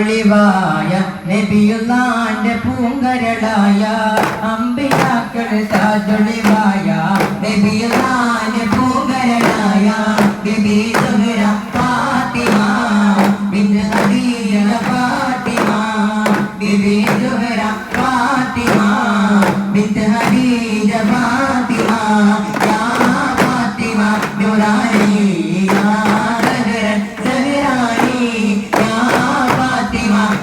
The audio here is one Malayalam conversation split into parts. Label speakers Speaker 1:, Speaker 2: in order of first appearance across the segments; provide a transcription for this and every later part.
Speaker 1: ഒളിവായ നബിയുന്നാന്റെ പൂങ്കരളായ അമ്പിയാക്കൾ താജൊളിവായ നബിയുന്നാന്റെ പൂങ്കരളായ ബിബി സുഹറ ഫാത്തിമ ബിന്ദു ഖദീജ ഫാത്തിമ ബിബി സുഹറ ഫാത്തിമ ബിന്ദു ഖദീജ ഫാത്തിമ യാ ഫാത്തിമ നൂറാനി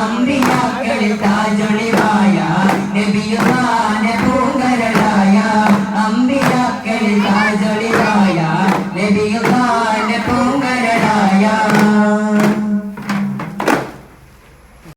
Speaker 1: അമ്പിയാക്കളിൽ താജൊളിവായ നബിയുദാന പൂങ്കരളായ അമ്പിയാക്കളിൽ താജൊളിവായ നബിയുദാന